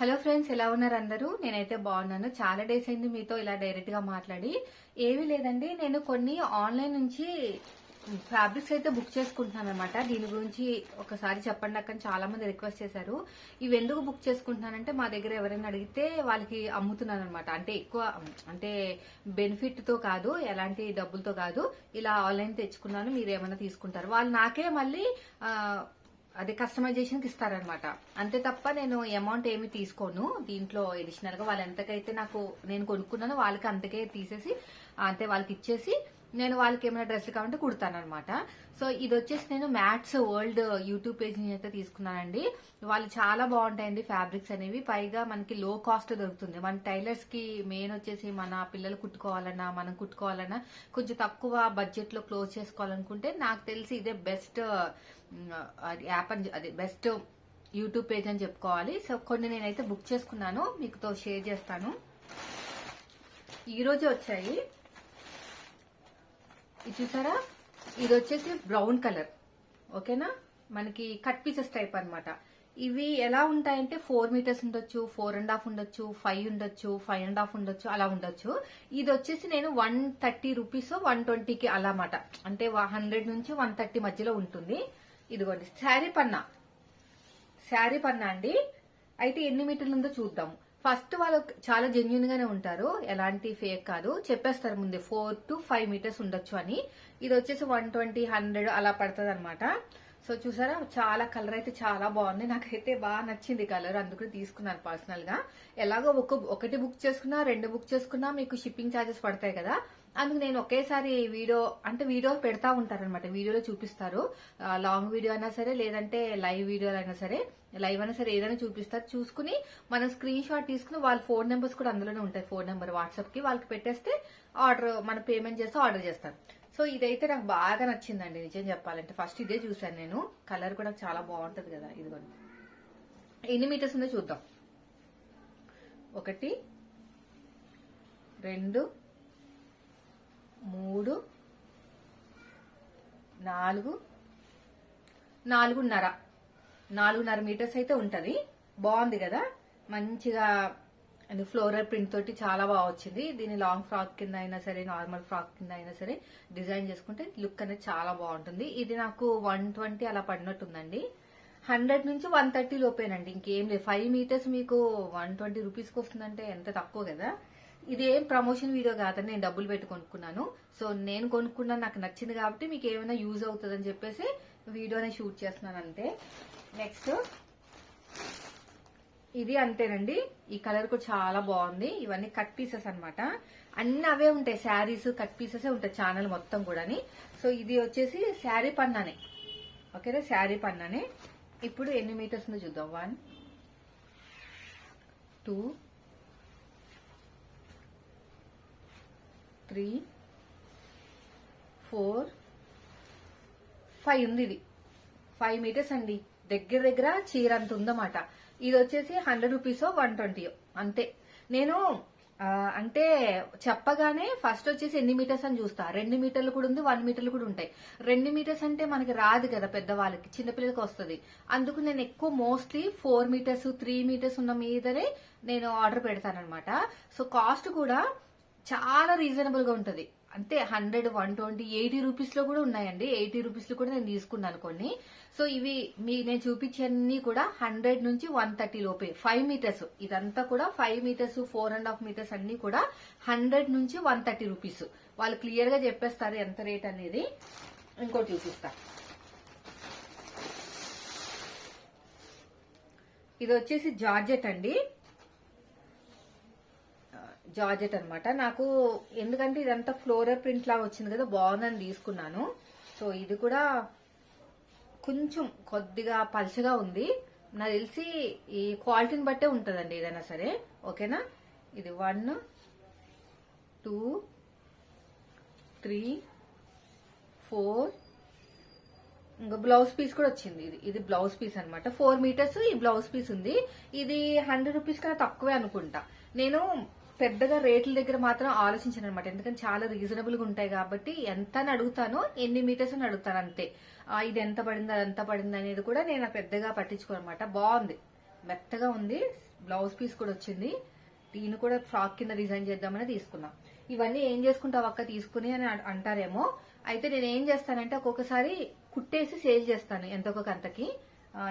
Hello friends ఎలా ఉన్నారు అందరూ? నేనైతే బాగున్నాను. చాలా డేస్ అయింది మీతో ఇలా డైరెక్ట్గా మాట్లాడి. ఏమీ లేదండి నేను కొన్ని ఆన్లైన్ నుంచి ఫ్యాబ్రిక్స్ అయితే బుక్ చేసుకుంటున్నాను అనమాట దీని గురించి ఒకసారి చెప్పండి అక్కడ చాలా మంది రిక్వెస్ట్ చేశారు. ఇవి ఎందుకు బుక్ చేసుకుంటున్నానంటే మా దగ్గర ఎవరైనా అడిగితే వాళ్ళకి అమ్ముతున్నాను అనమాట అంటే ఎక్కువ అంటే బెనిఫిట్తో కాదు ఎలాంటి డబ్బులతో కాదు ఇలా ఆన్లైన్ తెచ్చుకున్నాను మీరు ఏమైనా తీసుకుంటారు. వాళ్ళు నాకే మళ్ళీ అది కస్టమైజేషన్కి ఇస్తారనమాట. అంతే తప్ప నేను అమౌంట్ ఏమి తీసుకోను. దీంట్లో ఎడిషనల్గా వాళ్ళు ఎంతకైతే నాకు నేను కొనుక్కున్నానో వాళ్ళకి అంతకే తీసేసి అంతే వాళ్ళకి ఇచ్చేసి నేను వాళ్ళకి ఏమైనా డ్రెస్లు కావాలంటే కుడతానమాట సో ఇది వచ్చేసి నేను మ్యాట్స్ వరల్డ్ యూట్యూబ్ పేజ్ నుంచి అయితే తీసుకున్నానండి. వాళ్ళు చాలా బాగుంటాయండి ఫ్యాబ్రిక్స్ అనేవి. పైగా మనకి లో కాస్ట్ దొరుకుతుంది. మన టైలర్స్కి మెయిన్ వచ్చేసి మన పిల్లలు కుట్టుకోవాలన్నా మనం కుట్టుకోవాలన్నా కొంచెం తక్కువ బడ్జెట్లో క్లోజ్ చేసుకోవాలనుకుంటే నాకు తెలిసి ఇదే బెస్ట్ యాప్ అని అదే బెస్ట్ యూట్యూబ్ పేజ్ అని చెప్పుకోవాలి. సో కొన్ని నేనైతే బుక్ చేసుకున్నాను. మీకుతో షేర్ చేస్తాను. ఈ వచ్చాయి. ఇది చూసారా? ఇది వచ్చేసి బ్రౌన్ కలర్ ఓకేనా మనకి కట్ పీసెస్ టైప్ అనమాట ఇవి ఎలా ఉంటాయంటే ఫోర్ మీటర్స్ ఉండొచ్చు ఫోర్ అండ్ హాఫ్ ఉండొచ్చు ఫైవ్ ఉండొచ్చు ఫైవ్ అండ్ హాఫ్ ఉండొచ్చు అలా ఉండొచ్చు. ఇది వచ్చేసి నేను వన్ థర్టీ రూపీస్ వన్ ట్వంటీకి అలా మాట అంటే హండ్రెడ్ నుంచి వన్ థర్టీ మధ్యలో ఉంటుంది. ఇదిగోండి శారీ పన్నా. శారీ పన్నా అండి. అయితే ఎన్ని మీటర్లు ఉందో చూద్దాం. ఫస్ట్ వాళ్ళు చాలా జెన్యున్ గానే ఉంటారు. ఎలాంటి ఫేక్ కాదు. చెప్పేస్తారు ముందే ఫోర్ టు ఫైవ్ మీటర్స్ ఉండొచ్చు అని. ఇది వచ్చేసి వన్ ట్వంటీ హండ్రెడ్ అలా పడుతుంది అనమాట సో చూసారా? చాలా కలర్ అయితే చాలా బాగుంది. నాకైతే బాగా నచ్చింది కలర్. అందుకు తీసుకున్నాను పర్సనల్గా ఎలాగో ఒక ఒకటి బుక్ చేసుకున్నా రెండు బుక్ చేసుకున్నా మీకు షిప్పింగ్ ఛార్జెస్ పడతాయి కదా. అందుకు నేను ఒకేసారి వీడియో అంటే వీడియో పెడతా ఉంటారనమాట వీడియోలో చూపిస్తారు. లాంగ్ వీడియో అయినా సరే లేదంటే లైవ్ వీడియోలు అయినా సరే. లైవ్ అయినా సరే ఏదైనా చూపిస్తారు. చూసుకుని మనం స్క్రీన్ షాట్ తీసుకుని వాళ్ళ ఫోన్ నెంబర్స్ కూడా అందులోనే ఉంటాయి. ఫోన్ నెంబర్ వాట్సాప్కి వాళ్ళకి పెట్టేస్తే ఆర్డర్ మన పేమెంట్ చేస్తే ఆర్డర్ చేస్తారు. సో ఇదైతే నాకు బాగా నచ్చిందండి నిజం చెప్పాలంటే. ఫస్ట్ ఇదే చూసాను నేను. కలర్ కూడా చాలా బాగుంటది కదా ఇదిగోండి. ఎన్ని మీటర్స్ ఉందో చూద్దాం. ఒకటి రెండు మూడు నాలుగు నాలుగున్నర. నాలుగున్నర మీటర్స్ అయితే ఉంటది. బాగుంది కదా? మంచిగా అది ఫ్లోరల్ ప్రింట్ తోటి చాలా బాగా వచ్చింది. దీని లాంగ్ ఫ్రాక్ కింద అయినా సరే నార్మల్ ఫ్రాక్ కింద అయినా సరే డిజైన్ చేసుకుంటే లుక్ అనేది చాలా బాగుంటుంది. ఇది నాకు వన్ ట్వంటీ అలా పడినట్టుందండి. హండ్రెడ్ నుంచి వన్ థర్టీ లోపేనండి. ఇంకేం లేదు. ఫైవ్ మీటర్స్ మీకు వన్ ట్వంటీ రూపీస్కి వస్తుందంటే ఎంత తక్కువ కదా? ఇది ఏం ప్రమోషన్ వీడియో కాదని నేను డబ్బులు పెట్టి కొనుక్కున్నాను. సో నేను కొనుక్కున్నాను. నాకు నచ్చింది కాబట్టి మీకు ఏమైనా యూజ్ అవుతుందని చెప్పేసి వీడియోని షూట్ చేస్తున్నాను అంతే నెక్స్ట్ ఇది అంతేనండి. ఈ కలర్ కూడా చాలా బాగుంది. ఇవన్నీ కట్ పీసెస్ అనమాట అన్ని అవే ఉంటాయి. శారీస్ కట్ పీసెస్ ఉంటాయి ఛానల్ మొత్తం కూడాని. సో ఇది వచ్చేసి శారీ పన్నానే. ఓకేనా శారీ పన్నానే. ఇప్పుడు ఎన్ని మీటర్స్ ఉందో చూద్దాం. One two three four five ఉంది ఇది. ఫైవ్ మీటర్స్ అండి. దగ్గర దగ్గర చీర అంత ఉందన్నమాట. ఇది వచ్చేసి హండ్రెడ్ రూపీస్ వన్ ట్వంటీయో అంతే. నేను అంటే చెప్పగానే ఫస్ట్ వచ్చేసి ఎన్ని మీటర్స్ అని చూస్తా. రెండు మీటర్లు కూడా ఉంది వన్ మీటర్లు కూడా ఉంటాయి. రెండు మీటర్స్ అంటే మనకి రాదు కదా పెద్దవాళ్ళకి చిన్నపిల్లలకి వస్తుంది. అందుకు నేను ఎక్కువ mostly four metres three metres ఉన్న మీదనే నేను ఆర్డర్ పెడతానన్నమాట. సో కాస్ట్ కూడా చాలా రీజనబుల్గా ఉంటది. అంటే హండ్రెడ్ వన్ ట్వంటీ ఎయిటీ రూపీస్లో కూడా ఉన్నాయండి. ఎయిటీ రూపీస్లో కూడా నేను తీసుకున్నాను కొన్ని. సో ఇవి మీ నేను చూపించన్నీ కూడా హండ్రెడ్ నుంచి వన్ థర్టీ లోపే. Five metres. ఇదంతా కూడా five metres four and half metres అన్ని కూడా హండ్రెడ్ నుంచి వన్ థర్టీ రూపీస్. వాళ్ళు క్లియర్గా చెప్పేస్తారు ఎంత రేట్ అనేది. ఇంకోటి చూపిస్తా. ఇది వచ్చేసి జార్జెట్ అండి. జార్జెట్ అనమాట నాకు ఎందుకంటే ఇదంతా ఫ్లోరల్ ప్రింట్ లాగా వచ్చింది కదా బాగుందని తీసుకున్నాను. సో ఇది కూడా కొంచెం కొద్దిగా పలుచగా ఉంది. నాకు తెలిసి ఈ క్వాలిటీని బట్టే ఉంటుందండి ఏదైనా సరే. ఓకేనా? ఇది వన్ టూ త్రీ ఫోర్. ఇంకా బ్లౌజ్ పీస్ కూడా వచ్చింది. ఇది ఇది బ్లౌజ్ పీస్ అన్నమాట. ఫోర్ మీటర్స్ ఈ బ్లౌజ్ పీస్ ఉంది. ఇది హండ్రెడ్ రూపీస్ కన్నా తక్కువే అనుకుంటా. నేను పెద్దగా రేట్ల దగ్గర మాత్రం ఆలోచించను అనమాట ఎందుకంటే చాలా రీజనబుల్గా ఉంటాయి కాబట్టి ఎంత అని అడుగుతానో ఎన్ని మీటర్స్ అని అడుగుతాను అంతే. ఇది ఎంత పడింది అది ఎంత పడింది అనేది కూడా నేను పెద్దగా పట్టించుకోనమాట బాగుంది. మెత్తగా ఉంది. బ్లౌజ్ పీస్ కూడా వచ్చింది. దీన్ని కూడా ఫ్రాక్ కింద డిజైన్ చేద్దామని తీసుకున్నాం. ఇవన్నీ ఏం చేసుకుంటావు అక్క? తీసుకుని అని అంటారేమో. అయితే నేను ఏం చేస్తానంటే ఒక్కొక్కసారి కుట్టేసి సేల్ చేస్తాను ఎంతో అంతకి.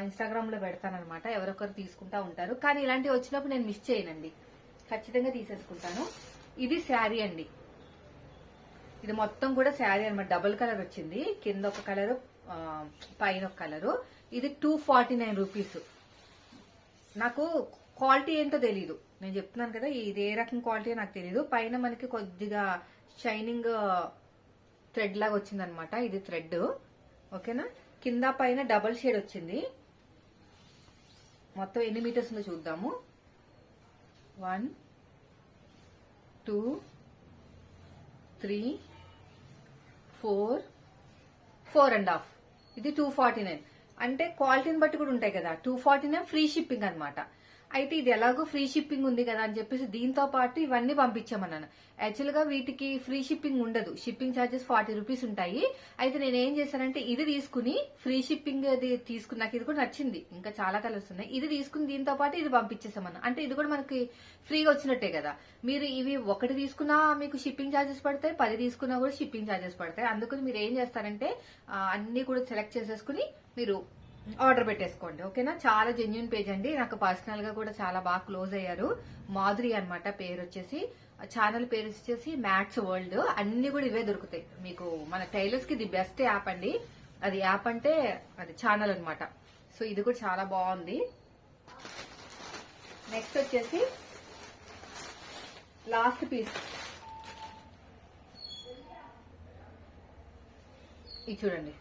ఇన్స్టాగ్రామ్లో పెడతాను అనమాట ఎవరొకరు తీసుకుంటా ఉంటారు. కానీ ఇలాంటివి వచ్చినప్పుడు నేను మిస్ చేయనండి. ఖచ్చితంగా తీసేసుకుంటాను. ఇది శారీ అండి. ఇది మొత్తం కూడా శారీ అనమాట డబుల్ కలర్ వచ్చింది. కింద ఒక కలరు పైన ఒక కలరు. ఇది టూ ఫార్టీ నైన్ రూపీస్. నాకు క్వాలిటీ ఏంటో తెలీదు. నేను చెప్తున్నాను కదా ఇది ఏ రకం క్వాలిటీ నాకు తెలీదు. పైన మనకి కొద్దిగా షైనింగ్ థ్రెడ్ లాగా వచ్చిందనమాట ఇది థ్రెడ్. ఓకేనా? కింద పైన డబల్ షేడ్ వచ్చింది. మొత్తం ఎన్ని మీటర్స్ ఉందో చూద్దాము. One two three four four and half. ఇది టూ ఫార్టీ నైన్ అంటే క్వాలిటీని బట్టి కూడా ఉంటాయి కదా. Two forty nine free shipping అనమాట అయితే ఇది ఎలాగో ఫ్రీ షిప్పింగ్ ఉంది కదా అని చెప్పేసి దీంతో పాటు ఇవన్నీ పంపించామన్నాను. యాక్చువల్గా వీటికి ఫ్రీ షిప్పింగ్ ఉండదు. షిప్పింగ్ ఛార్జెస్ ఫార్టీ రూపీస్ ఉంటాయి. అయితే నేను ఏం చేశానంటే ఇది తీసుకుని ఫ్రీ షిప్పింగ్ అది తీసుకుని నాకు ఇది కూడా నచ్చింది. ఇంకా చాలా కలర్స్ ఉన్నాయి. ఇది తీసుకుని దీంతో పాటు ఇది పంపించేసామన్నా అంటే ఇది కూడా మనకి ఫ్రీగా వచ్చినట్టే కదా. మీరు ఇవి ఒకటి తీసుకున్నా మీకు షిప్పింగ్ ఛార్జెస్ పడతాయి పది తీసుకున్నా కూడా షిప్పింగ్ ఛార్జెస్ పడతాయి. అందుకని మీరు ఏం చేస్తారంటే అన్ని కూడా సెలెక్ట్ చేసేసుకుని మీరు ఆర్డర్ పెట్టేసుకోండి ఓకేనా? చాలా జెన్యున్ పేజ్ అండి. నాకు పర్సనల్గా కూడా చాలా బాగా క్లోజ్ అయ్యారు. మాధురి అనమాట పేరు వచ్చేసి. ఛానల్ పేరు వచ్చేసి మ్యాట్స్ వరల్డ్ అన్ని కూడా ఇవే దొరుకుతాయి. మీకు మన టైలర్స్కి ది బెస్ట్ యాప్ అండి. అది యాప్ అంటే అది ఛానల్ అనమాట సో ఇది కూడా చాలా బాగుంది. నెక్స్ట్ వచ్చేసి లాస్ట్ పీస్ ఇది చూడండి.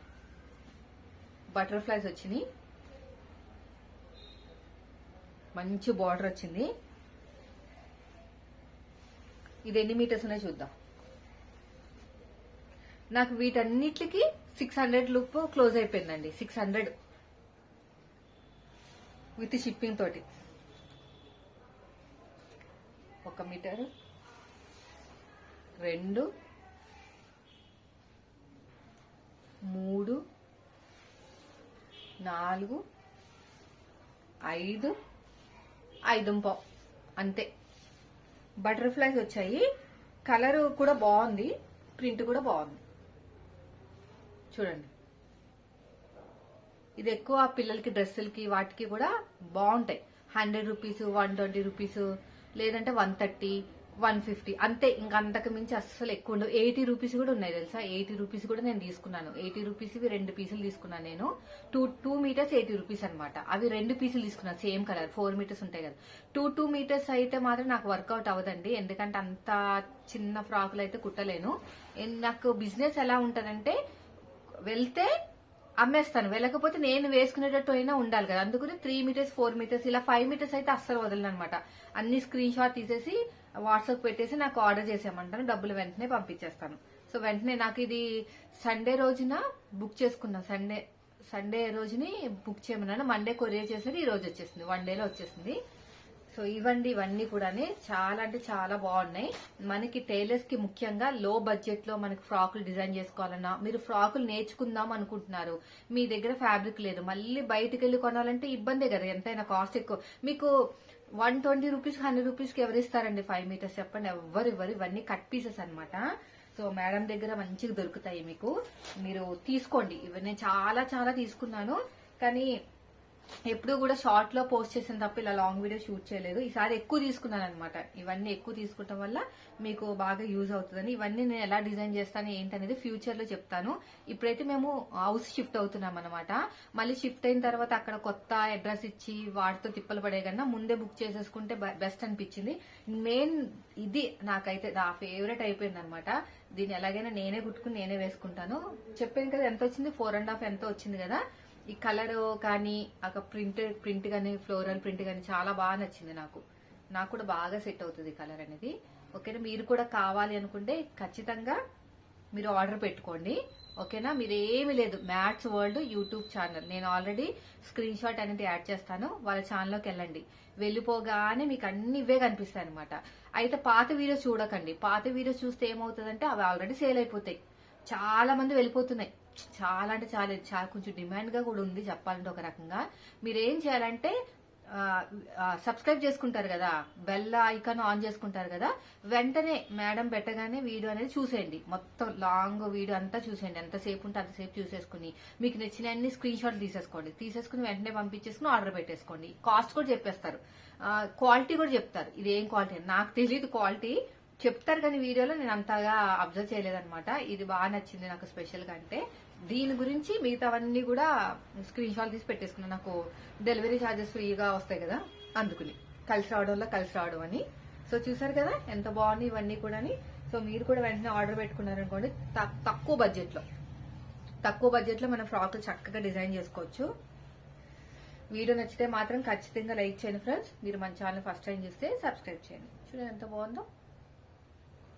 బటర్ఫ్లైస్ వచ్చినాయి. మంచి బార్డర్ వచ్చింది. ఇది ఎన్ని మీటర్స్ ఉన్నాయో చూద్దాం. నాకు వీటన్నిటికి సిక్స్ హండ్రెడ్ లుప్ క్లోజ్ అయిపోయిందండి. సిక్స్ హండ్రెడ్ విత్ షిప్పింగ్ తోటి. ఒక మీటర్. రెండు. మూడు. నాలుగు ఐదు ఐదు పావు. అంతే. బటర్ఫ్లైస్ వచ్చాయి. కలర్ కూడా బాగుంది. ప్రింట్ కూడా బాగుంది. చూడండి. ఇది ఎక్కువ పిల్లలకి డ్రెస్సులకి వాటికి కూడా బాగుంటాయి. Hundred rupees one twenty rupees లేదంటే వన్ థర్టీ వన్ ఫిఫ్టీ. అంతే ఇంకంతకు అంతకు మించి అస్సలు ఎక్కువ ఉండవు. ఎయిటీ రూపీస్ కూడా ఉన్నాయి తెలుసా? ఎయిటీ రూపీస్ కూడా నేను తీసుకున్నాను. ఎయిటీ రూపీస్ ఇవి రెండు పీసులు తీసుకున్నాను నేను. Two two metres eighty rupees అనమాట అవి రెండు పీసులు తీసుకున్నాను సేమ్ కలర్. ఫోర్ మీటర్స్ ఉంటాయి కదా. టూ టూ మీటర్స్ అయితే మాత్రం నాకు వర్కౌట్ అవ్వదండి. ఎందుకంటే అంత చిన్న ఫ్రాకులు అయితే కుట్టలేను. నాకు బిజినెస్ ఎలా ఉంటదంటే వెళ్తే అమ్మేస్తాను. వెళ్ళకపోతే నేను వేసుకునేటట్టు అయినా ఉండాలి కదా. అందుకని త్రీ మీటర్స్ ఫోర్ మీటర్స్ ఇలా ఫైవ్ మీటర్స్ అయితే అస్సలు వదలను అనమాట అన్ని స్క్రీన్ షాట్ తీసేసి వాట్సాప్ పెట్టేసి నాకు ఆర్డర్ చేసేయమంటాను. డబ్బులు వెంటనే పంపించేస్తాను. సో వెంటనే నాకు ఇది సండే రోజున బుక్ చేసుకున్నా. సండే సండే రోజుని బుక్ చేయమన్నాను. మండే కొరియర్ చేసేది ఈ రోజు వచ్చేసింది. వన్ డేలో వచ్చేసింది. సో ఇవ్వండి ఇవన్నీ కూడా చాలా అంటే చాలా బాగున్నాయి. మనకి టైలర్స్కి ముఖ్యంగా లో బడ్జెట్లో మనకి ఫ్రాకులు డిజైన్ చేసుకోవాలన్నా మీరు ఫ్రాకులు నేర్చుకుందాం అనుకుంటున్నారు. మీ దగ్గర ఫ్యాబ్రిక్ లేదు. మళ్ళీ బయటకు వెళ్ళి కొనాలంటే ఇబ్బందే కదా. ఎంతైనా కాస్ట్ ఎక్కువ. మీకు వన్ ట్వంటీ రూపీస్ హండ్రెడ్ రూపీస్కి ఎవరు ఇస్తారండి ఫైవ్ మీటర్స్ చెప్పండి. ఎవరు ఇవ్వరు ఇవన్నీ కట్ పీసెస్ అనమాట సో మేడం దగ్గర మంచిగా దొరుకుతాయి మీకు. మీరు తీసుకోండి. ఇవి నేను చాలా చాలా తీసుకున్నాను. కానీ ఎప్పుడు కూడా షార్ట్లో పోస్ట్ చేసిన తప్ప ఇలా లాంగ్ వీడియో షూట్ చేయలేదు. ఈసారి ఎక్కువ తీసుకున్నాను అనమాట ఇవన్నీ ఎక్కువ తీసుకోవటం వల్ల మీకు బాగా యూజ్ అవుతుందని. ఇవన్నీ నేను ఎలా డిజైన్ చేస్తాను ఏంటనేది ఫ్యూచర్లో చెప్తాను. ఇప్పుడైతే మేము హౌస్ షిఫ్ట్ అవుతున్నాం అనమాట మళ్ళీ షిఫ్ట్ అయిన తర్వాత అక్కడ కొత్త అడ్రస్ ఇచ్చి వాటితో తిప్పలు పడే కన్నా ముందే బుక్ చేసేసుకుంటే బెస్ట్ అనిపించింది. మెయిన్ ఇది నాకైతే నా ఫేవరెట్ అయిపోయింది అనమాట దీన్ని ఎలాగైనా నేనే కుట్టుకుని నేనే వేసుకుంటాను. చెప్పాను కదా ఎంత వచ్చింది? ఫోర్ అండ్ హాఫ్ ఎంత వచ్చింది కదా? ఈ కలర్ కానీ ఒక ప్రింట్ ప్రింట్ కానీ ఫ్లోరల్ ప్రింట్ కానీ చాలా బాగా నచ్చింది నాకు. నాకు కూడా బాగా సెట్ అవుతుంది కలర్ అనేది. ఓకేనా? మీరు కూడా కావాలి అనుకుంటే ఖచ్చితంగా మీరు ఆర్డర్ పెట్టుకోండి. ఓకేనా? మీరు ఏమి లేదు. Maths world YouTube channel. నేను ఆల్రెడీ స్క్రీన్ షాట్ అనేది యాడ్ చేస్తాను. వాళ్ళ ఛానల్లోకి వెళ్ళండి. వెళ్ళిపోగానే మీకు అన్ని ఇవే కనిపిస్తాయి అనమాట అయితే పాత వీడియోస్ చూడకండి. పాత వీడియోస్ చూస్తే ఏమవుతుందంటే అవి ఆల్రెడీ సేల్ అయిపోతాయి. చాలా మంది వెళ్ళిపోతున్నాయి. చాలా అంటే చాలా చాలా కొంచెం డిమాండ్గా కూడా ఉంది చెప్పాలంటే ఒక రకంగా. మీరేం చేయాలంటే సబ్స్క్రైబ్ చేసుకుంటారు కదా బెల్ ఐకాన్ ఆన్ చేసుకుంటారు కదా వెంటనే మేడం పెట్టగానే వీడియో అనేది చూసేయండి. మొత్తం లాంగ్ వీడియో అంతా చూసేయండి. ఎంతసేపు ఉంటే అంతసేపు చూసేసుకుని మీకు నచ్చిన అన్ని స్క్రీన్ షాట్లు తీసేసుకోండి. తీసేసుకుని వెంటనే పంపించేసుకుని ఆర్డర్ పెట్టేసుకోండి. కాస్ట్ కూడా చెప్పేస్తారు. క్వాలిటీ కూడా చెప్తారు. ఇది ఏం క్వాలిటీ నాకు తెలియదు క్వాలిటీ చెప్తారు కానీ వీడియోలో నేను అంతగా అబ్జర్వ్ చేయలేదన్నమాట. ఇది బాగా నచ్చింది నాకు స్పెషల్గా అంటే. దీని గురించి మిగతావన్నీ కూడా స్క్రీన్ షాట్ తీసి పెట్టేసుకున్నాను నాకు డెలివరీ ఛార్జెస్ ఫ్రీగా వస్తాయి కదా అందుకుని. కలిసి రావడంలో కలిసి రావడం అని. సో చూసారు కదా ఎంత బాగుంది ఇవన్నీ కూడా సో మీరు కూడా వెంటనే ఆర్డర్ పెట్టుకున్నారనుకోండి తక్కువ బడ్జెట్లో తక్కువ బడ్జెట్లో మనం ఫ్రాక్ చక్కగా డిజైన్ చేసుకోవచ్చు. వీడియో నచ్చితే మాత్రం ఖచ్చితంగా లైక్ చేయండి ఫ్రెండ్స్ మీరు మన ఛానల్ ఫస్ట్ టైం చూస్తే సబ్స్క్రైబ్ చేయండి. చూడండి ఎంత బాగుందో.